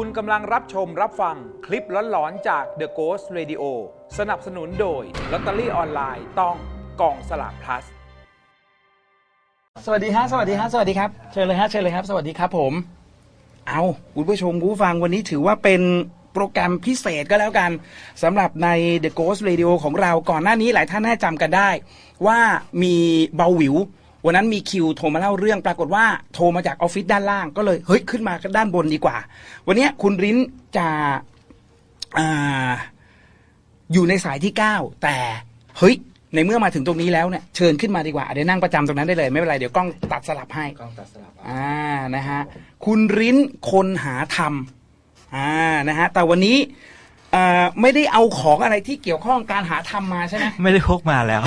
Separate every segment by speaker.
Speaker 1: คุณกำลังรับชมรับฟังคลิปหลอนๆจาก The Ghost Radio สนับสนุนโดยลอตเตอรี่ออนไลน์ต้องกองสลาก plus
Speaker 2: สวัสดีฮะสวัสดีฮะสวัสดีครับเชิญเลยฮะเชิญเลยครับ สวัสดีครับผม เอาคุณผู้ชมคุณผู้ฟังวันนี้ถือว่าเป็นโปรแกรมพิเศษก็แล้วกันสำหรับใน The Ghost Radio ของเราก่อนหน้านี้หลายท่านน่าจำกันได้ ว่ามีเบาหวิว วันนั้นมีคิวโทรมาเล่าเรื่องปรากฏว่าโทรมาจากออฟฟิศด้านล่างก็เลยเฮ้ยขึ้นมาด้านบนดีกว่า วันนี้คุณริ้นจะอ่าอยู่ในสายที่ 9 แต่เฮ้ยในเมื่อมาถึงตรงนี้แล้วเนี่ยเชิญขึ้นมาดีกว่าเดี๋ยวนั่งประจำตรงนั้นได้เลยไม่เป็นไรเดี๋ยวกล้องตัดสลับให้
Speaker 3: กล้องตัดสลับ
Speaker 2: อ่านะฮะคุณริ้นคนหาธรรมอ่านะฮะแต่วันนี้เอ่อไม่ได้เอาของอะไรที่เกี่ยวข้องการหาธรรมมาใช่ไหม
Speaker 3: ไม่ได้พกมาแล้ว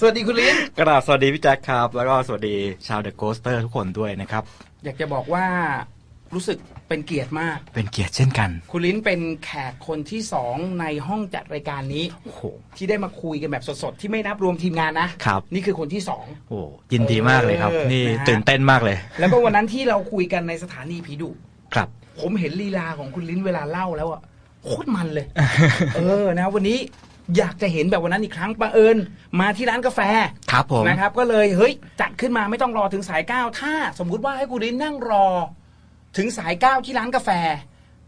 Speaker 2: สวัสดีคุณริ้น
Speaker 3: กราบสวัสดีพี่แจ็คครับ แล้วก็สวัสดีชาวเดอะโกสเตอร์ทุกคนด้วยนะครับ
Speaker 2: อยากจะบอกว่ารู้สึกเป็นเกียรติมาก
Speaker 3: เป็นเกียรติเช่นกัน
Speaker 2: คุณลิ้นเป็นแขกคนที่สองในห้องจัดรายการนี้
Speaker 3: โอ้โห
Speaker 2: ที่ได้มาคุยกันแบบสดๆ ที่ไม่นับรวมทีมงานนะ ครับ นี่คือคนที่สอง
Speaker 3: โอ้ยินดีมากเลยครับ
Speaker 2: เออ
Speaker 3: นี่
Speaker 2: นะฮะ
Speaker 3: ตื่นเต้นมากเลย
Speaker 2: แล้วก็วันนั้นที่เราคุยกันในสถานีผีดุ
Speaker 3: ครับ
Speaker 2: ผมเห็นลีลาของคุณลิ้นเวลาเล่าแล้วอะ โคตรมันเลย เออนะวันนี้อยากจะเห็นแบบวันนั้นอีกครั้งบังเอิญมาที่ร้านกาแฟ
Speaker 3: ครับผม
Speaker 2: นะครับ ก็เลยเฮ้ยจัดขึ้นมาไม่ต้องรอถึงสายเก้าถ้า สมมุติว่าให้คุณลิ้นนั่งรอ ถึงสายเก้าที่ร้านกาแฟ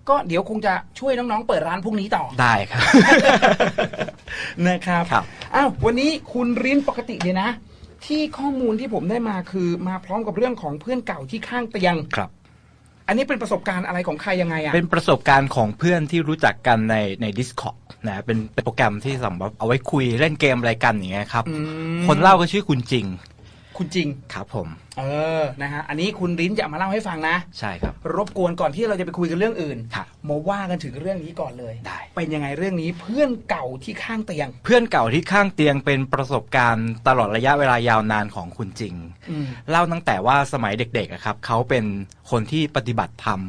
Speaker 2: ก็เดี๋ยวคงจะช่วยน้องๆเปิดร้านพรุ่งนี้ต่อ
Speaker 3: ได้ครับ
Speaker 2: นะครับ
Speaker 3: ครับ
Speaker 2: อ้าววันนี้คุณริ้นปกติเลยนะ ที่ข้อมูลที่ผมได้มาคือมาพร้อมกับเรื่องของเพื่อนเก่าที่ข้างเตียง
Speaker 3: ครับ
Speaker 2: อันนี้เป็นประสบการณ์อะไรของใครยังไงอะ
Speaker 3: เป็นประสบการณ์ของเพื่อนที่รู้จักกันในใน Discord นะเป็นเป็นโปรแกรมที่สำหรับเอาไว้คุยเล่นเกมอะไรกันอย่างเงี้ยครับ
Speaker 2: อืม
Speaker 3: คนเล่าก็ชื่อคุณจริง
Speaker 2: คุณจริง
Speaker 3: ครับผม
Speaker 2: เออ นะฮะ อันนี้คุณริ้นจะมาเล่าให้ฟังนะ
Speaker 3: ใช่ครับ
Speaker 2: รบกวนก่อนที่เราจะไปคุยกันเรื่องอื่น
Speaker 3: ครับ
Speaker 2: มาว่ากันถึงเรื่องนี้ก่อนเลย
Speaker 3: ได้
Speaker 2: เป็นยังไงเรื่องนี้เพื่อนเก่าที่ข้างเตียง
Speaker 3: เพื่อนเก่าที่ข้างเตียงเป็นประสบการณ์ตลอดระยะเวลายาวนานของคุณจริง
Speaker 2: อืม
Speaker 3: เล่าตั้งแต่ว่าสมัยเด็กๆอะครับ เขาเป็นคนที่ปฏิบัติธรรม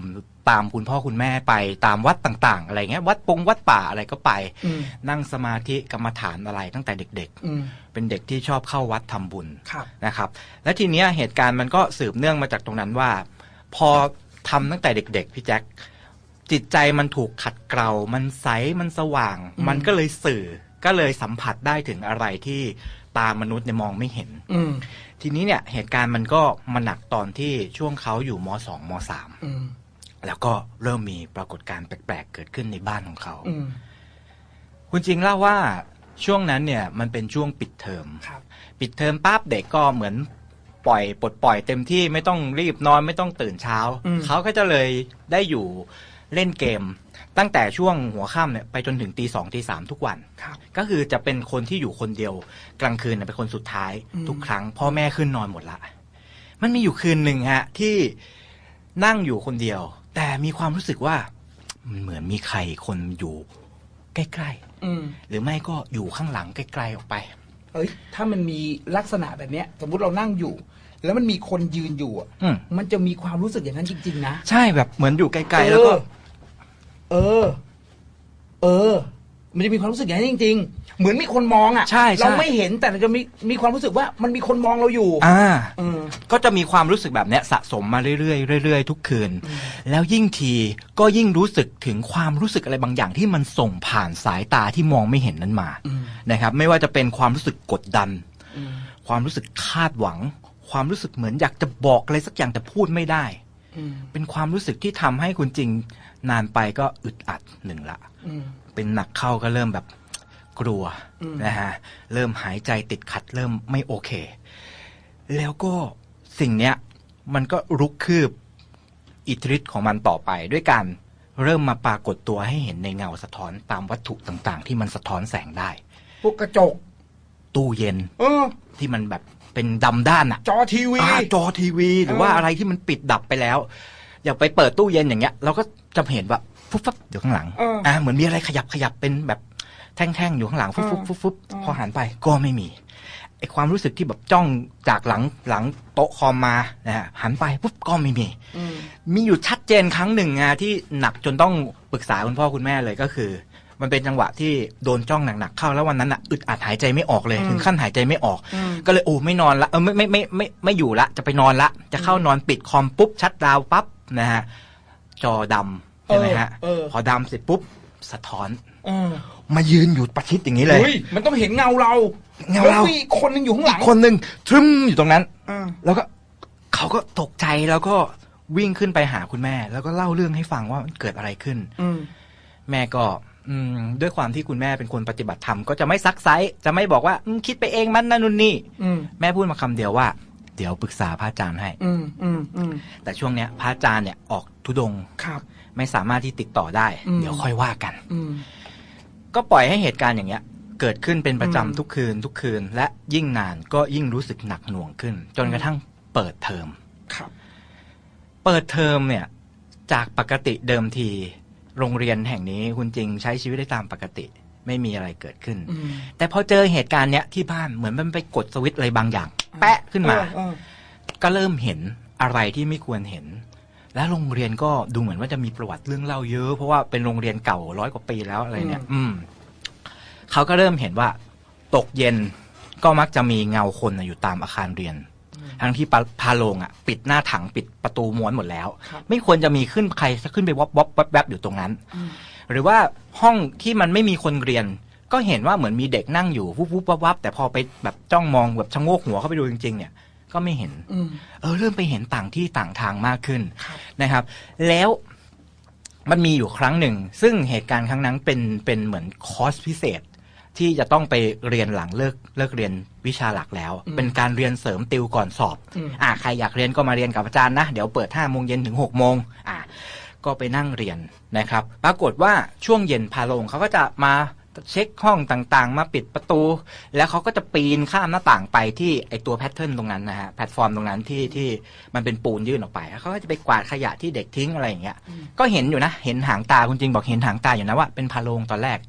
Speaker 3: ตามคุณพ่อคุณแม่ไปตามวัดต่างๆ อะไรเงี้ยวัดปงวัดป่าอะไรก็ไป
Speaker 2: อืม
Speaker 3: นั่งสมาธิกรรมฐานอะไรตั้งแต่เด็ก
Speaker 2: อืม
Speaker 3: ๆเป็นเด็กที่ชอบเข้าวัดทำบุญ
Speaker 2: ครับ
Speaker 3: นะครับ และทีเนี้ยเหตุการณ์มันก็สืบเนื่องมาจากตรงนั้นว่า พอทำตั้งแต่เด็ก ๆ พี่แจ็คจิตใจมันถูกขัดเกลา มันใส มันสว่าง
Speaker 2: อืม
Speaker 3: มันก็เลยสื่อ ก็เลยสัมผัสได้ถึงอะไรที่ตามนุษย์เนี่ยมองไม่เห็น
Speaker 2: อืม
Speaker 3: ทีนี้เนี่ยเหตุการณ์มันก็มาหนักตอนที่ช่วงเขาอยู่มสองมสาม
Speaker 2: อืม
Speaker 3: แล้วก็เริ่มมีปรากฏการณ์แปลกๆ เกิดขึ้นในบ้านของเขา
Speaker 2: อืม
Speaker 3: คุณจริงเล่าว่าช่วงนั้นเนี่ยมันเป็นช่วงปิดเทอม
Speaker 2: ครับ
Speaker 3: ปิดเทอมปั๊บเด็กก็เหมือนปล่อยปลดปล่อยเต็มที่ไม่ต้องรีบนอนไม่ต้องตื่นเช้า
Speaker 2: อืม
Speaker 3: เขาก็จะเลยได้อยู่เล่นเกม ตั้งแต่ช่วงหัวค่ำเนี่ยไปจนถึงตีสองตีสามทุกวัน
Speaker 2: ครับ
Speaker 3: ก็คือจะเป็นคนที่อยู่คนเดียว กลางคืนเนยเป็นคนสุดท้าย
Speaker 2: อืม
Speaker 3: ทุกครั้ง พ่อแม่ขึ้นนอนหมดละ มันมีอยู่คืนหนึ่งฮะ ที่นั่งอยู่คนเดียว แต่มีความรู้สึกว่ามันเหมือนมีใครคนอยู่ใกล้
Speaker 2: อืม
Speaker 3: ๆ หรือไม่ก็อยู่ข้างหลังไกลๆออกไป
Speaker 2: เอ้ยถ้ามันมีลักษณะแบบเนี้ย สมมุติเรานั่งอยู่ แล้วมันมีคนยืนอยู่อะ
Speaker 3: อืม
Speaker 2: มันจะมีความรู้สึกอย่างนั้นจริง ๆ นะ
Speaker 3: ใช่แบบเหมือนอยู่ไกลๆแล้วก็
Speaker 2: เออ เออ มันจะมีความรู้สึกอย่างนั้นจริง ๆ เหมือนมีคนมองอะ
Speaker 3: ใช่ใช่
Speaker 2: เราไม่เห็นแต่เราจะมีมีความรู้สึกว่ามันมีคนมองเราอยู่
Speaker 3: อ่า
Speaker 2: เออ
Speaker 3: ก็จะมีความรู้สึกแบบเนี้ยสะสมมาเรื่อยๆเรื่อยๆทุกคืน แล้วยิ่งทีก็ยิ่งรู้สึกถึงความรู้สึกอะไรบางอย่างที่มันส่งผ่านสายตาที่มองไม่เห็นนั้นมา
Speaker 2: อืม
Speaker 3: นะครับ ไม่ว่าจะเป็นความรู้สึกกดดัน
Speaker 2: อืม
Speaker 3: ความรู้สึกคาดหวัง ความรู้สึกเหมือนอยากจะบอกอะไรสักอย่างแต่พูดไม่ได้
Speaker 2: อืม
Speaker 3: เป็นความรู้สึกที่ทำให้คุณจริง นานไปก็อึดอัดหนึ่งละ
Speaker 2: อืม
Speaker 3: เป็นหนักเข้าก็เริ่มแบบกลัว
Speaker 2: อืม
Speaker 3: นะฮะเริ่มหายใจติดขัดเริ่มไม่โอเค แล้วก็สิ่งเนี้ยมันก็รุกคืบอิทธิฤทธิ์ของมันต่อไปด้วยการเริ่มมาปรากฏตัวให้เห็นในเงาสะท้อนตามวัตถุต่างๆ ที่มันสะท้อนแสงได้
Speaker 2: พวกกระจก
Speaker 3: ตู้เย็น
Speaker 2: เออ
Speaker 3: ที่มันแบบเป็นดำด้านอะ
Speaker 2: จอทีวี
Speaker 3: อ่าจอทีวี หรือว่า
Speaker 2: เอออ
Speaker 3: อะไรที่มันปิดดับไปแล้ว อยากไปเปิดตู้เย็นอย่างเงี้ย เราก็ จะเห็นว่าฟุบฟับอยู่ข้างหลัง
Speaker 2: เออ
Speaker 3: อ่าเหมือนมีอะไรขยับขยับเป็นแบบแท่งๆอยู่ข้างหลังฟุบฟุบฟุบฟุบ
Speaker 2: เออ
Speaker 3: พอหันไปก็ไม่มีไอความรู้สึกที่แบบจ้องจากหลังหลังโต๊ะคอมมานะฮะหันไปปุ๊บก็ไม่มี
Speaker 2: อืม
Speaker 3: มีอยู่ชัดเจนครั้งหนึ่งอะที่หนักจนต้องปรึกษาคุณพ่อคุณแม่เลยก็คือ มันเป็นจังหวะที่โดนจ้องหนักๆเข้าแล้ววันนั้นอะอึดอัดหายใจไม่ออกเลย
Speaker 2: อืม
Speaker 3: ถึงขั้นหายใจไม่ออก
Speaker 2: อืม
Speaker 3: ก็เลยโอ้ไม่นอนละเออไม่ไม่ไม่ไม่ไม่อยู่ละจะไปนอนละ จะเข้านอนปิดคอมปุ๊บชัดดาวน์ปั๊บนะฮะ จอดำใช่ไหมฮะ
Speaker 2: เออเออ
Speaker 3: พอดำเสร็จปุ๊บสะท้อน
Speaker 2: เออ
Speaker 3: มายืนอยู่ประชิดอย่างนี้เลย
Speaker 2: เฮ้ยมันต้องเห็นเงาเรา
Speaker 3: เงาเรา
Speaker 2: แล้วมีอีกคนหนึงอยู่ข้างหลัง
Speaker 3: คนหนึ่งทรึมอยู่ตรงนั้น
Speaker 2: เออ
Speaker 3: แล้วก็เขาก็ตกใจแล้วก็วิ่งขึ้นไปหาคุณแม่ แล้วก็เล่าเรื่องให้ฟังว่ามันเกิดอะไรขึ้น
Speaker 2: อืม
Speaker 3: แม่ก็อืมด้วยความที่คุณแม่เป็นคนปฏิบัติธรรมก็จะไม่ซักไซส์จะไม่บอกว่าอืมคิดไปเองมันนั่นนู่นนี่
Speaker 2: อืม
Speaker 3: แม่พูดมาคำเดียวว่า เดี๋ยวปรึกษาพระอาจารย์ให้
Speaker 2: อืมอืมอืม
Speaker 3: แต่ช่วงเนี้ยพระอาจารย์เนี่ยออกทุดงค์
Speaker 2: ครับ
Speaker 3: ไม่สามารถที่ติดต่อได้
Speaker 2: อืม
Speaker 3: เดี๋ยวค่อยว่ากัน
Speaker 2: อืม
Speaker 3: ก็ปล่อยให้เหตุการณ์อย่างเงี้ย เกิดขึ้นเป็นประจำ
Speaker 2: อืม
Speaker 3: ทุกคืนทุกคืน และยิ่งนานก็ยิ่งรู้สึกหนักหน่วงขึ้น จนกระทั่งเปิดเทอม
Speaker 2: ครับ
Speaker 3: เปิดเทอมเนี่ย จากปกติเดิมที โรงเรียนแห่งนี้คุณจริงใช้ชีวิตได้ตามปกติ ไม่มีอะไรเกิดขึ้น
Speaker 2: อืม
Speaker 3: แต่พอเจอเหตุการณ์เนี้ยที่บ้านเหมือนมันไปกดสวิตช์อะไรบางอย่าง แปะขึ้นมา
Speaker 2: เออเออ
Speaker 3: ก็เริ่มเห็นอะไรที่ไม่ควรเห็น และโรงเรียนก็ดูเหมือนว่าจะมีประวัติเรื่องเล่าเยอะ เพราะว่าเป็นโรงเรียนเก่าร้อยกว่าปีแล้วอะไรเนี่ย อืมเขาก็เริ่มเห็นว่า ตกเย็นก็มักจะมีเงาคนน่ะอยู่ตามอาคารเรียน ทั้งที่ปาพาโรงอะ ปิดหน้าถังปิดประตูม้วนหมดแล้ว
Speaker 2: ครับ
Speaker 3: ไม่ควรจะมีขึ้นใครสักขึ้นไปวับวับวับแวบอยู่ตรงนั้น
Speaker 2: อืม
Speaker 3: หรือว่าห้องที่มันไม่มีคนเรียน ก็เห็นว่าเหมือนมีเด็กนั่งอยู่วุบวุบวับวับแต่พอไปแบบจ้องมองแบบชะโงกหัวเข้าไปดูจริง ๆ เนี่ย ก็ไม่เห็น
Speaker 2: อืม
Speaker 3: เออเริ่มไปเห็นต่างที่ต่างทางมากขึ้น
Speaker 2: ครับ
Speaker 3: นะครับ แล้วมันมีอยู่ครั้งหนึ่ง ซึ่งเหตุการณ์ครั้งนั้นเป็นเป็นเหมือนคอร์สพิเศษที่จะต้องไปเรียนหลังเลิกเลิกเรียนวิชาหลักแล้ว
Speaker 2: อืม
Speaker 3: เป็นการเรียนเสริมติวก่อนสอบ
Speaker 2: อืม
Speaker 3: อ่าใครอยากเรียนก็มาเรียนกับอาจารย์นะ เดี๋ยวเปิดห้าโมงเย็นถึงหกโมงอ่าก็ไปนั่งเรียนนะครับ ปรากฏว่าช่วงเย็นพาลงเขาก็จะมา เช็คห้องต่างๆ มาปิดประตู แล้วเขาก็จะปีนข้ามหน้าต่างไปที่ไอตัวแพทเทิร์นตรงนั้นนะฮะแพลตฟอร์มตรงนั้นที่ที่มันเป็นปูนยื่นออกไปแล้วเขาก็จะไปกวาดขยะที่เด็กทิ้งอะไรอย่างเงี้ยก็เห็นอยู่นะเห็นหางตาคุณจริงบอกเห็นหางตาอยู่นะว่าเป็นพาโลงตอนแรก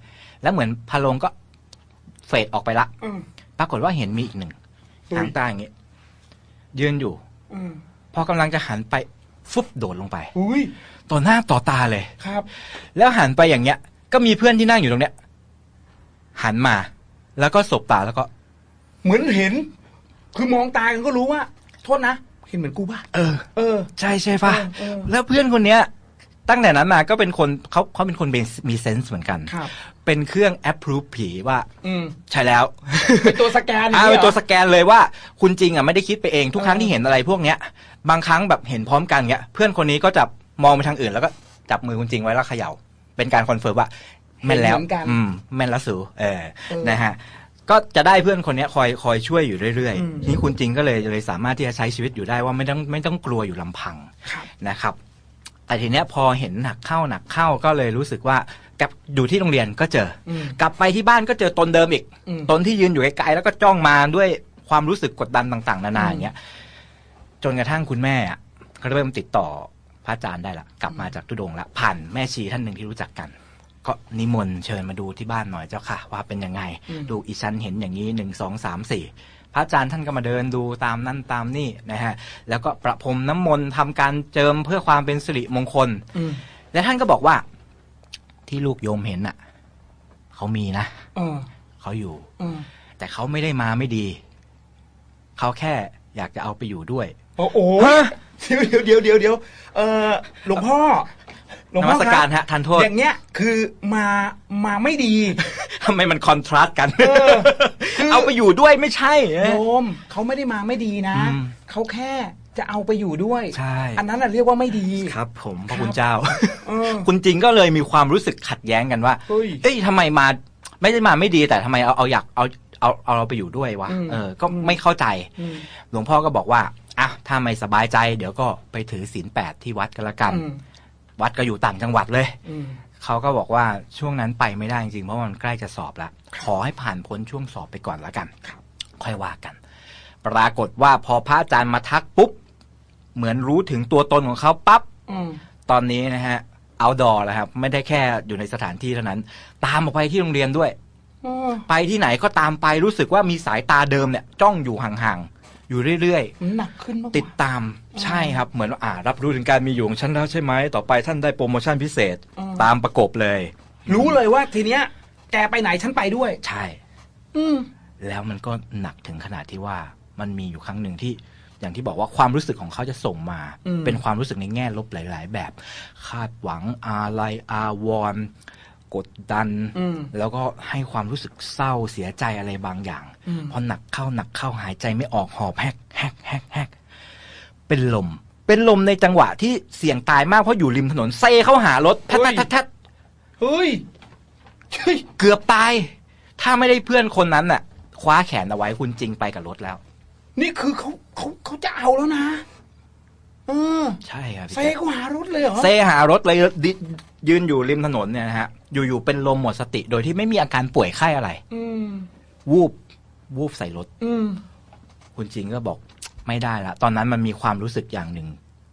Speaker 3: แล้วเหมือนพาโลงก็เฟดออกไปละ
Speaker 2: อืม
Speaker 3: ปรากฏว่าเห็นมีอีกหนึ่ง
Speaker 2: อุ้ย
Speaker 3: หางตาอย่างงี้ยืนอยู่
Speaker 2: อืม
Speaker 3: พอกำลังจะหันไปฟุบโดดลงไป
Speaker 2: อุ้ย
Speaker 3: ต่อหน้าต่อตาเลย
Speaker 2: ครับ
Speaker 3: แล้วหันไปอย่างเงี้ย ก็มีเพื่อนที่นั่งอยู่ตรงเนี้ย หันมา แล้วก็สบตาแล้วก็
Speaker 2: เหมือนเห็น คือมองตากันก็รู้ว่า โทษนะ เห็นเหมือนกูป่ะ
Speaker 3: เออ
Speaker 2: เออ
Speaker 3: ใช่ใช่ป่ะ
Speaker 2: เออเออ
Speaker 3: แล้วเพื่อนคนเนี้ย ตั้งแต่นั้นมาก็เป็นคนเขาเขาเป็นคนมีมีเซนส์เหมือนกัน
Speaker 2: ครับ
Speaker 3: เป็นเครื่อง approve ผีว่า
Speaker 2: อืม
Speaker 3: ใช่แล้ว
Speaker 2: เป็นตัวสแกน
Speaker 3: อ่า
Speaker 2: ย่ง
Speaker 3: เป็น
Speaker 2: งี้ย
Speaker 3: ตัว
Speaker 2: หรอ
Speaker 3: สแกนเลยว่าคุณจริงอะไม่ได้คิดไปเองทุกครั้ง
Speaker 2: เออ
Speaker 3: ที่เห็นอะไรพวกเนี้ย บางครั้งแบบเห็นพร้อมกันเงี้ย เพื่อนคนนี้ก็จะมองไปทางอื่นแล้วก็จับมือคุณจริงไว้แล้วเขย่า เป็นการคอนเฟิร์มว่า แม่นแล้ว
Speaker 2: เห็นเหมือนกัน
Speaker 3: อืมแม่นแล้วสูเออ
Speaker 2: เออ
Speaker 3: นะฮะก็จะได้เพื่อนคนเนี้ยคอยคอยช่วยอยู่เรื่อย
Speaker 2: อืม
Speaker 3: ๆทีนี้คุณจริงก็เลยเลยสามารถที่จะใช้ชีวิตอยู่ได้ว่าไม่ต้องไม่ต้องกลัวอยู่ลำพัง
Speaker 2: ครับ
Speaker 3: นะครับ แต่ทีเนี้ยพอเห็นหนักเข้าหนักเข้าก็เลยรู้สึกว่ากับอยู่ที่โรงเรียนก็เจอ
Speaker 2: อืม
Speaker 3: กลับไปที่บ้านก็เจอตนเดิมอีก
Speaker 2: อืม
Speaker 3: ตนที่ยืนอยู่ไกลๆแล้วก็จ้องมาด้วยความรู้สึกกดดันต่าง ๆ นานา
Speaker 2: อืม
Speaker 3: อย่างเงี้ยจนกระทั่งคุณแม่อะก็เริ่มติดต่อพระอาจารย์ได้ละกลับมาจากทุดงค์ละผ่านแม่ชีท่านหนึ่งที่รู้จักกัน ก็นิมนต์เชิญมาดูที่บ้านหน่อยเจ้าค่ะ ว่าเป็นยังไง
Speaker 2: อืม
Speaker 3: ดูอีฉันเห็นอย่างนี้หนึ่งสองสามสี่พระอาจารย์ท่านก็มาเดินดูตามนั่นตามนี่นะฮะ แล้วก็ประพรมน้ำมนต์ทำการเจิมเพื่อความเป็นสิริมงคล
Speaker 2: อืม
Speaker 3: และท่านก็บอกว่า ที่ลูกโยมเห็นน่ะเขามีนะ
Speaker 2: เออ
Speaker 3: เขาอยู่
Speaker 2: เออ
Speaker 3: แต่เขาไม่ได้มาไม่ดี เขาแค่อยากจะเอาไปอยู่ด้วย
Speaker 2: โอ้โหเดี๋ยวเดี๋ยวเดี๋ยวเดี๋ยวเออหลวงพ่อ หลวง
Speaker 3: น
Speaker 2: พ่
Speaker 3: มั
Speaker 2: อ
Speaker 3: ส
Speaker 2: ค
Speaker 3: การ
Speaker 2: รับ
Speaker 3: ฮะทันโทษ
Speaker 2: อย่างเงี้ยคือมามาไม่ดี
Speaker 3: ทำไมมันคอนทราสต์กัน
Speaker 2: เออคือ
Speaker 3: เอาไปอยู่ด้วยไม่ใช่
Speaker 2: โยมเขาไม่ได้มาไม่ดีนะ
Speaker 3: อืม
Speaker 2: เขาแค่จะเอาไปอยู่ด้วย
Speaker 3: ใช่
Speaker 2: อันนั้นน่ะเรียกว่าไม่ดี
Speaker 3: ครับ ผมพระ
Speaker 2: ครับ
Speaker 3: คุณเจ้า
Speaker 2: เออ
Speaker 3: คุณจริงก็เลยมีความรู้สึกขัดแย้งกันว่า
Speaker 2: เฮ้ย
Speaker 3: เอ้ยทำไมมาไม่ได้มาไม่ดีแต่ทำไมเอาเอาอยากเอาเอาเอาเราไปอยู่ด้วยวะ
Speaker 2: อืม
Speaker 3: เออ ก็ไม่เข้าใจ
Speaker 2: อืม
Speaker 3: หลวงพ่อก็บอกว่าอะถ้าไม่สบายใจ เดี๋ยวก็ไปถือศีลแปดที่วัดกันละกัน
Speaker 2: อืม
Speaker 3: วัดก็อยู่ต่างจังหวัดเลย
Speaker 2: อืม
Speaker 3: เขาก็บอกว่าช่วงนั้นไปไม่ได้จริงๆเพราะมันใกล้จะสอบแล้วขอให้ผ่านพ้นช่วงสอบไปก่อนแล้วกัน
Speaker 2: ครับ
Speaker 3: ค่อยว่ากัน ปรากฏว่าพอพระอาจารย์มาทักปุ๊บเหมือนรู้ถึงตัวตนของเขาปั๊บ
Speaker 2: อืม
Speaker 3: ตอนนี้นะฮะเอาดอแล้วครับ ไม่ได้แค่อยู่ในสถานที่เท่านั้น ตามออกไปที่โรงเรียนด้วย
Speaker 2: เออ
Speaker 3: ไปที่ไหนก็ตามไปรู้สึกว่ามีสายตาเดิมเนี่ย จ้องอยู่ห่างๆ อยู่เรื่อยๆ
Speaker 2: มันหนักขึ้นมากกว่า
Speaker 3: ติดตามใช่ครับ เหมือนว่าอ่ารับรู้ถึงการมีอยู่ของฉันแล้วใช่ไหมต่อไปท่านได้โปรโมชั่นพิเศษ
Speaker 2: อืม
Speaker 3: ตามประกบเลย
Speaker 2: รู้เลยว่าทีเนี้ย แกไปไหนฉันไปด้วย
Speaker 3: ใช่
Speaker 2: อืม
Speaker 3: แล้วมันก็หนักถึงขนาดที่ว่ามันมีอยู่ครั้งหนึ่งที่อย่างที่บอกว่าความรู้สึกของเขาจะส่งมา
Speaker 2: อืม
Speaker 3: เป็นความรู้สึกในแง่ลบหลาย ๆ แบบ คาดหวังอะไรอาวรณ์ กดดัน
Speaker 2: อืม
Speaker 3: แล้วก็ให้ความรู้สึกเศร้าเสียใจอะไรบางอย่าง
Speaker 2: อืม
Speaker 3: พอหนักเข้าหนักเข้าหายใจไม่ออกหอบแฮกแฮกแฮกแฮกเป็นลม เป็นลมในจังหวะที่เสี่ยงตายมากเพราะอยู่ริมถนนเซเข้าหารถทัดทัดทัดทัด
Speaker 2: เฮ้ยเฮ้ย
Speaker 3: เกือบตาย ถ้าไม่ได้เพื่อนคนนั้นน่ะ คว้าแขนเอาไว้คุณจริงไปกับรถแล้ว
Speaker 2: นี่คือเขาเขาเขาจะเอาแล้วนะเออ
Speaker 3: ใช่ครับพี่
Speaker 2: เซ
Speaker 3: แจ๊ค
Speaker 2: ก็หารถเลยเหรอ
Speaker 3: เซหารถเลยดิยืนอยู่ริมถนนเนี่ยนะฮะ อยู่ๆเป็นลมหมดสติ โดยที่ไม่มีอาการป่วยไข้อะไร
Speaker 2: อืม
Speaker 3: วูบวูบใส่รถ
Speaker 2: อืม
Speaker 3: คุณจริงก็บอกไม่ได้ละตอนนั้นมันมีความรู้สึกอย่างหนึ่ง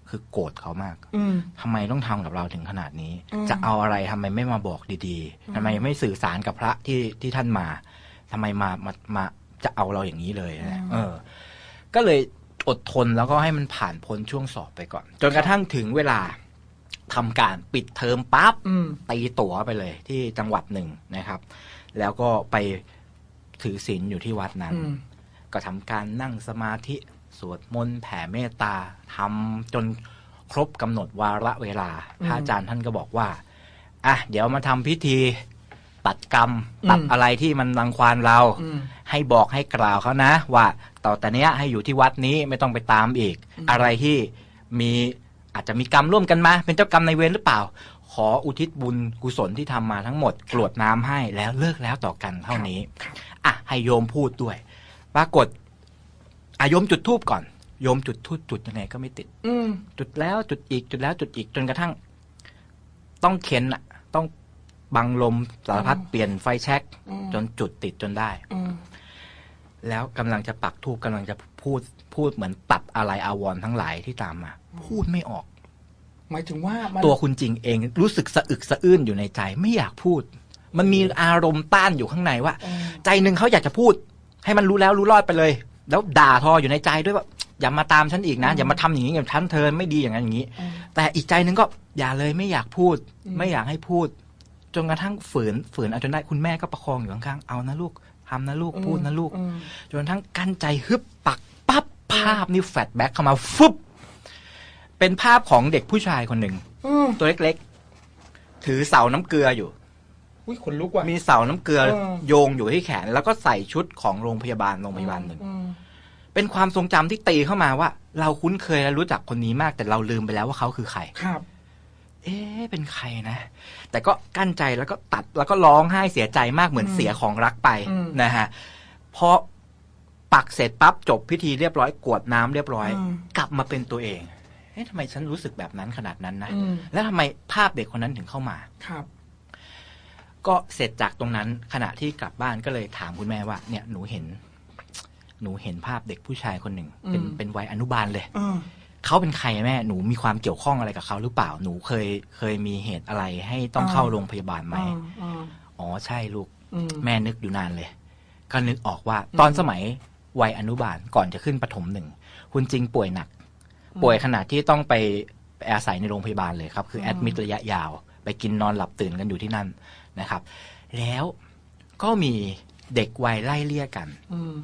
Speaker 3: คือโกรธเขามาก
Speaker 2: อืม
Speaker 3: ทำไมต้องทำกับเราถึงขนาดนี้
Speaker 2: อืม
Speaker 3: จะเอาอะไรทำไมไม่มาบอกดีๆทำไมไม่สื่อสารกับพระที่ที่ท่านมาทำไมมามามาจะเอาเราอย่างนี้เลยนะเออ ก็เลยอดทนแล้วก็ให้มันผ่านพ้นช่วงสอบไปก่อน จนกระทั่งถึงเวลา ทำการปิดเทอมปั๊บ
Speaker 2: อืม
Speaker 3: ตีตั๋วไปเลย ที่จังหวัดหนึ่งนะครับ แล้วก็ไปถือศีลอยู่ที่วัดนั้น
Speaker 2: อืม
Speaker 3: ก็ทำการนั่งสมาธิสวดมนต์แผ่เมตตาทำจนครบกำหนดวาระเวลา
Speaker 2: อืม
Speaker 3: พระอาจารย์ท่านก็บอกว่าอะเดี๋ยวมาทำพิธีตัดกรรม
Speaker 2: อืม
Speaker 3: ตัดอะไรที่มันรังควานเรา
Speaker 2: อืม
Speaker 3: ให้บอกให้กล่าวเขานะ ว่าต่อแต่เนี้ยให้อยู่ที่วัดนี้ไม่ต้องไปตามอีก
Speaker 2: อืม
Speaker 3: อะไรที่มี อาจจะมีกรรมร่วมกันมา เป็นเจ้ากรรมในายเวรหรือเปล่า ขออุทิศบุญกุศลที่ทำมาทั้งหมดกรวดน้ำให้แล้วเลิกแล้วต่อกันเท่านี้
Speaker 2: ครับ
Speaker 3: อะให้โยมพูดด้วย ปรากฏอาโยมจุดทูบก่อน โยมจุดทูบจุดยังไงก็ไม่ติด
Speaker 2: อืม
Speaker 3: จุดแล้วจุดอีกจุดแล้วจุดอีกจนกระทั่ง ต้องเข็นอะต้องบังลมสารพัด
Speaker 2: อืม
Speaker 3: เปลี่ยนไฟแช็ก
Speaker 2: อืม
Speaker 3: จนจุดติดจนได้
Speaker 2: อืม
Speaker 3: แล้วกำลังจะปักทูบกำลังจะพูดพูดเหมือนตัดอะไรอาวรณ์ทั้งหลายที่ตามมา พูดไม่ออก
Speaker 2: หมายถึงว่ามัน
Speaker 3: ตัวคุณจริงเองรู้สึกสะอึกสะอื้นอยู่ในใจไม่อยากพูด มันมีอารมณ์ต้านอยู่ข้างในว่า
Speaker 2: เออ
Speaker 3: ใจหนึ่งเขาอยากจะพูด ให้มันรู้แล้วรู้รอดไปเลย แล้วด่าทออยู่ในใจด้วยว่าอย่ามาตามฉันอีกนะ อย่ามาทำอย่างนี้กับฉันเธอไม่ดีอย่างนั้นอย่างนี้
Speaker 2: อืม
Speaker 3: แต่อีกใจหนึ่งก็อย่าเลยไม่อยากพูด
Speaker 2: อืม
Speaker 3: ไม่อยากให้พูด จนกระทั่งฝืนฝืนเอาจนได้คุณแม่ก็ประคองอยู่ข้างๆเอานะลูก ทำนะลูกพูดนะลูก
Speaker 2: อืม
Speaker 3: จนกระทั่งกั้นใจฮึบปักปั๊บภาพนี่แฟลชแบ็กเข้ามาฟึบเป็นภาพของเด็กผู้ชายคนหนึ่ง
Speaker 2: อืม
Speaker 3: ตัวเล็กๆ ถือเสาน้ำเกลืออยู่
Speaker 2: อุ้ยขนลุกว่ะ
Speaker 3: มีเสาน้ำเกลือ
Speaker 2: เออ
Speaker 3: โยงอยู่ที่แขน แล้วก็ใส่ชุดของโรงพยาบาลโรงพยาบาลหนึ่ง
Speaker 2: อืม
Speaker 3: เป็นความทรงจำที่ตีเข้ามาว่า เราคุ้นเคยและรู้จักคนนี้มาก แต่เราลืมไปแล้วว่าเขาคือใคร
Speaker 2: ครับ
Speaker 3: เอ๊ะเป็นใครนะ แต่ก็กั้นใจแล้วก็ตัดแล้วก็ร้องไห้เสียใจมากเหมือน
Speaker 2: อืม
Speaker 3: เสียของรักไป
Speaker 2: อืม
Speaker 3: นะฮะพอปักเสร็จปั๊บจบพิธีเรียบร้อยกรวดน้ำเรียบร้อย
Speaker 2: อืม
Speaker 3: กลับมาเป็นตัวเองเอ๊ะทำไมฉันรู้สึกแบบนั้นขนาดนั้นนะ
Speaker 2: อืม
Speaker 3: แล้วทำไมภาพเด็กคนนั้นถึงเข้ามา
Speaker 2: ครับ
Speaker 3: ก็เสร็จจากตรงนั้นขณะที่กลับบ้านก็เลยถามคุณแม่ว่า เนี่ยหนูเห็น หนูเห็นภาพเด็กผู้ชายคนหนึ่งเป็น
Speaker 2: อืม
Speaker 3: เป็นวัยอนุบาลเลย
Speaker 2: เออ
Speaker 3: เขาเป็นใครแม่หนูมีความเกี่ยวข้องอะไรกับเขาหรือเปล่าหนูเคยเคยมีเหตุอะไรให้ต้อง
Speaker 2: อ่า
Speaker 3: เข้าโรงพยาบาลไหม
Speaker 2: อ่าอ่า
Speaker 3: อ๋อใช่ลูก
Speaker 2: อืม
Speaker 3: แม่นึกอยู่นานเลย ก็นึกออกว่าตอนสมัยวัยอนุบาลก่อนจะขึ้นปฐมหนึ่งคุณจริงป่วยหนัก ป่วยขนาดที่ต้องไปไปอาศัยในโรงพยาบาลเลยครับ คือแอดมิดระยะยาว ไปกินนอนหลับตื่นกันอยู่ที่นั่นนะครับ แล้วก็มีเด็กวัยไล่เลี่ยกัน
Speaker 2: อืม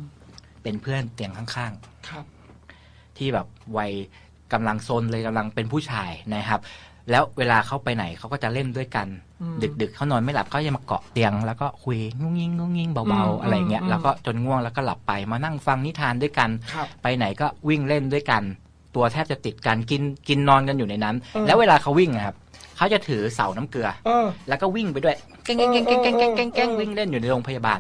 Speaker 3: เป็นเพื่อนเตียงข้าง
Speaker 2: ครับ
Speaker 3: ๆที่แบบวัย กำลังโซนเลยกำลังเป็นผู้ชายนะครับ แล้วเวลาเข้าไปไหนเขาก็จะเล่นด้วยกัน ดึกๆเขานอนไม่หลับเก็จะมาเกาะเตียง แล้วก็คุยงุ้งยิงงุ้งยิงเบาๆอะไรเงี้ยแล้วก็จนง่วงแล้วก็หลับไปมานั่งฟังนิทานด้วยกัน ไปไหนก็วิ่งเล่นด้วยกัน ตัวแทบจะติดกันกินกินนอนกันอยู่ในนั้น แล้วเวลาเขาวิ่งครับเขาจะถือเสาน้ำเกลือแล้วก็วิ่งไปด้วยแกล้งแกล้งแก้งแก้งแก้งแก้งวิ่งเล่นอยู่ในโรงพยาบาล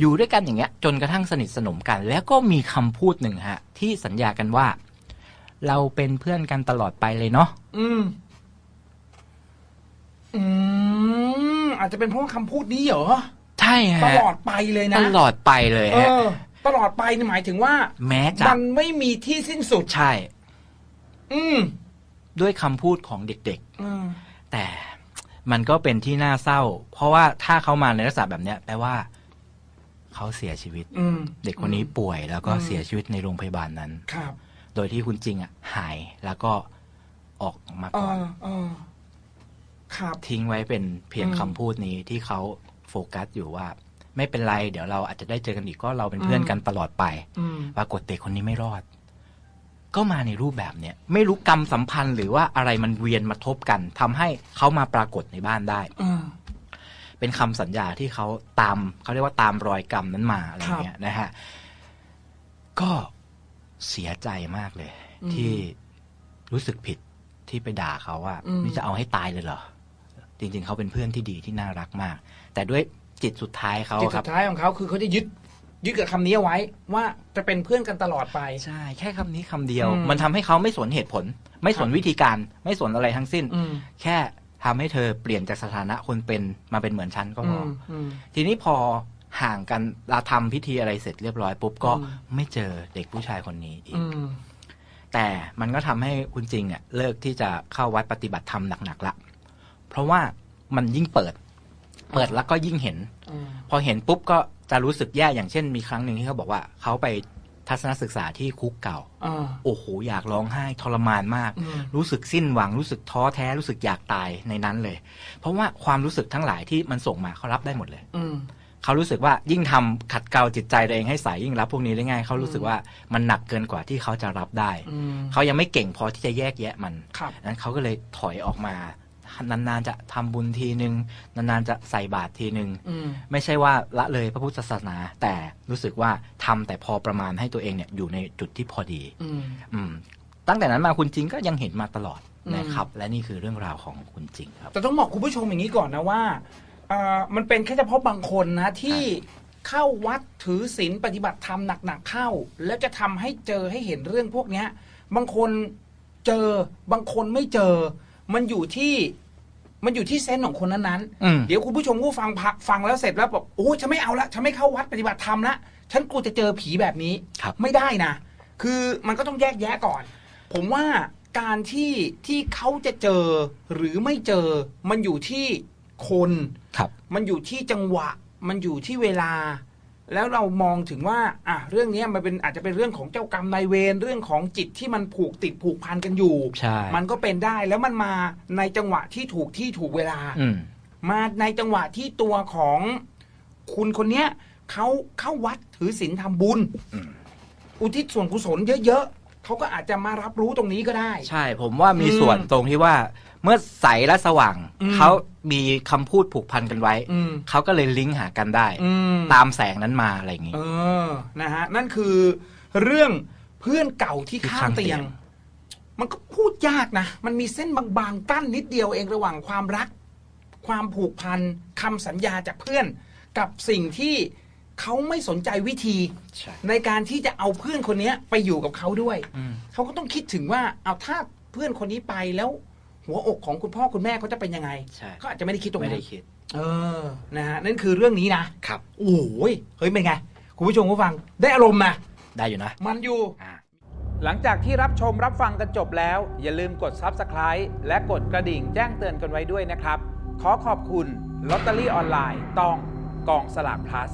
Speaker 3: อยู่ด้วยกันอย่างเงี้ยจนกระทั่งสนิทสนมกัน แล้วก็มีคำพูดหนึ่งฮะที่สัญญากันว่า เราเป็นเพื่อนกันตลอดไปเลยเนาะ
Speaker 2: อืม อืม อาจจะเป็นเพราะว่าคำพูดนี้เหรอ
Speaker 3: ใช่
Speaker 2: ต
Speaker 3: ฮะ
Speaker 2: ลอดไปเลย
Speaker 3: ต
Speaker 2: นะ
Speaker 3: ลอดไปเลย
Speaker 2: เอ
Speaker 3: ฮะ
Speaker 2: อ ตลอดไปนี่หมายถึงว่า
Speaker 3: แม้จะ
Speaker 2: มันไม่มีที่สิ้นสุด
Speaker 3: ใช่
Speaker 2: อืม
Speaker 3: ด้วยคำพูดของเด็ก
Speaker 2: อืม
Speaker 3: ๆ แต่มันก็เป็นที่น่าเศร้า เพราะว่าถ้าเขามาในลักษณะแบบเนี้ยแปลว่า เขาเสียชีวิต
Speaker 2: อืม
Speaker 3: เด็กคนนี้ป่วยแล้วก็
Speaker 2: อืม
Speaker 3: เสียชีวิตในโรงพยาบาลนั้น
Speaker 2: ครับ
Speaker 3: โดยที่คุณจริงอะหายแล้วก็ออกมา
Speaker 2: เอ
Speaker 3: ก่อน
Speaker 2: อเออครับ
Speaker 3: ทิ้งไว้เป็นเพียง
Speaker 2: อืม
Speaker 3: คำพูดนี้ที่เขาโฟกัสอยู่ว่า ไม่เป็นไร เดี๋ยวเราอาจจะได้เจอกันอีกก็เราเป็นเพื่อนกันตลอดไป
Speaker 2: อืม
Speaker 3: ปรากฏเด็กคนนี้ไม่รอด ก็มาในรูปแบบเนี้ยไม่รู้กรรมสัมพันธ์หรือว่าอะไรมันเวียนมาทบกันทำให้เขามาปรากฏในบ้านได้
Speaker 2: อืม
Speaker 3: เป็นคำสัญญาที่เขาตามเขาเรียกว่าตามรอยกรรมนั้นมาอะไรเงี้ยนะฮะก็ เสียใจมากเลย
Speaker 2: อืม
Speaker 3: ที่รู้สึกผิดที่ไปด่าเขาว่า
Speaker 2: อืม
Speaker 3: นี่จะเอาให้ตายเลยเหรอ จริง ๆ เขาเป็นเพื่อนที่ดีที่น่ารักมาก แต่ด้วยจิตสุดท้ายเขา
Speaker 2: จิต
Speaker 3: ค
Speaker 2: สุ
Speaker 3: รับ
Speaker 2: ดท้ายของเขาคือเขาจะยึดยึดกับคำนี้เอาไว้ว่าจะเป็นเพื่อนกันตลอดไป
Speaker 3: ใช่แค่คำนี้คำเดียว
Speaker 2: อืม
Speaker 3: มันทำให้เขาไม่สนเหตุผล ไม่สนวิธีการ ไม่สนอะไรทั้งสิ้น
Speaker 2: อืม
Speaker 3: แค่ทำให้เธอเปลี่ยนจากสถานะคนเป็นมาเป็นเหมือนฉันก็พ
Speaker 2: อื
Speaker 3: อ
Speaker 2: ม
Speaker 3: อ
Speaker 2: อืม
Speaker 3: ทีนี้พอ ห่างกันเราทำพิธีอะไรเสร็จเรียบร้อยปุ๊บก็
Speaker 2: อืม
Speaker 3: ไม่เจอเด็กผู้ชายคนนี้อีก
Speaker 2: อืม
Speaker 3: แต่มันก็ทำให้คุณจริงเนี่ยเลิกที่จะเข้าวัดปฏิบัติธรรมหนักๆละเพราะว่ามันยิ่งเปิด เปิดแล้วก็ยิ่งเห็น
Speaker 2: อืม
Speaker 3: พอเห็นปุ๊บก็จะรู้สึกแย่อย่างเช่น มีครั้งหนึ่งที่เขาบอกว่าเขาไปทัศนศึกษาที่คุกเก่า
Speaker 2: อ่า
Speaker 3: โอ้โหอยากร้องไห้ทรมานมาก
Speaker 2: อืม
Speaker 3: รู้สึกสิ้นหวังรู้สึกท้อแท้รู้สึกอยากตายในนั้นเลย เพราะว่าความรู้สึกทั้งหลายที่มันส่งมาเขารับได้หมดเลย
Speaker 2: อืม
Speaker 3: เขารู้สึกว่ายิ่งทำขัดเกลาจิตใจตัวเองให้ใสยิ่งรับพวกนี้ได้ง่าย เขารู้สึกว่ามันหนักเกินกว่าที่เขาจะรับได้
Speaker 2: อืม
Speaker 3: เขายังไม่เก่งพอที่จะแยกแยะมัน
Speaker 2: ครับ
Speaker 3: นั้นเขาก็เลยถอยออกมานานๆจะทำบุญทีนึงนานๆจะใส่บาตรทีนึง
Speaker 2: อืม
Speaker 3: ไม่ใช่ว่าละเลยพระพุทธศาสนา แต่รู้สึกว่าทำแต่พอประมาณให้ตัวเองเนี่ยอยู่ในจุดที่พอดี
Speaker 2: อืม
Speaker 3: อืมตั้งแต่นั้นมาคุณจริงก็ยังเห็นมาตลอด
Speaker 2: อืม
Speaker 3: นะครับ และนี่คือเรื่องราวของคุณจริงครับ
Speaker 2: แต่ต้องบอกคุณผู้ชมอย่างนี้ก่อนนะว่าเอ่อมันเป็นแค่เฉพาะบางคนนะที่เข้าวัดถือศีลปฏิบัติธรรมหนักๆเข้า แล้วจะทำให้เจอให้เห็นเรื่องพวกเนี้ย บางคนเจอบางคนไม่เจอ มันอยู่ที่มันอยู่ที่เซนส์ของคนนั้น
Speaker 3: อืม
Speaker 2: ๆเดี๋ยวคุณผู้ชมผู้ฟังพักฟังแล้วเสร็จแล้วบอกโอ้ยฉันไม่เอาละฉันไม่เข้าวัดปฏิบัติธรรมละฉันกลัวจะเจอผีแบบนี้
Speaker 3: ครับ
Speaker 2: ไม่ได้นะ คือมันก็ต้องแยกแยะก่อน ผมว่าการที่ที่เขาจะเจอหรือไม่เจอ มันอยู่ที่ คน
Speaker 3: ครับ
Speaker 2: มันอยู่ที่จังหวะ มันอยู่ที่เวลา แล้วเรามองถึงว่า อะเรื่องนี้มันเป็นอาจจะเป็นเรื่องของเจ้ากรรมนายเวรเรื่องของจิตที่มันผูกติดผูกพันกันอยู่
Speaker 3: ใช่
Speaker 2: มันก็เป็นได้แล้วมันมาในจังหวะที่ถูกที่ถูกเวลา
Speaker 3: อืม
Speaker 2: มาในจังหวะที่ตัวของคุณคนเนี้ยเขาเข้าวัดถือศีลทำบุญ
Speaker 3: อืม
Speaker 2: อุทิศส่วนกุศลเยอะๆเขาก็อาจจะมารับรู้ตรงนี้ก็ได้
Speaker 3: ใช่ ผมว่ามี
Speaker 2: อืม
Speaker 3: ส่วนตรงที่ว่า เมื่อใสและสว่าง
Speaker 2: อืม
Speaker 3: เขามีคำพูดผูกพันกันไว้
Speaker 2: อืม
Speaker 3: เขาก็เลยลิงก์หากันได้
Speaker 2: อืม
Speaker 3: ตามแสงนั้นมาอะไรอย่างงี้
Speaker 2: เออนะฮะนั่นคือเรื่องเพื่อนเก่าที่
Speaker 3: ที่
Speaker 2: ข้าง
Speaker 3: ข้างเตี
Speaker 2: เตีย
Speaker 3: ย
Speaker 2: ง
Speaker 3: ง
Speaker 2: มันก็พูดยากนะ มันมีเส้นบางๆกั้นนิดเดียวเองระหว่างความรัก ความผูกพันคำสัญญาจากเพื่อน กับสิ่งที่เขาไม่สนใจวิธี
Speaker 3: ใช่
Speaker 2: ในการที่จะเอาเพื่อนคนเนี้ยไปอยู่กับเขาด้วย
Speaker 3: อืม
Speaker 2: เขาก็ต้องคิดถึงว่าเอาถ้าเพื่อนคนนี้ไปแล้ว หัวอกของคุณพ่อคุณแม่เขาจะเป็นยังไง
Speaker 3: ใช่
Speaker 2: ก็อาจจะไม่ได้คิดตรง
Speaker 3: ไม่
Speaker 2: นั้
Speaker 3: ได้
Speaker 2: น
Speaker 3: คิด
Speaker 2: เออนะฮะนั่นคือเรื่องนี้นะ
Speaker 3: ครับ
Speaker 2: โอ้ยเฮ้ยเป็นไงคุณผู้ชมผู้ฟังได้อารมณ์นะ
Speaker 3: ได้อยู่นะ
Speaker 2: มันอยู่
Speaker 3: อ่า
Speaker 1: หลังจากที่รับชมรับฟังกันจบแล้ว อย่าลืมกด Subscribe และกดกระดิ่งแจ้งเตือนกันไว้ด้วยนะครับ ขอขอบคุณลอตเตอรี่ออนไลน์ต้องกองสลาก plus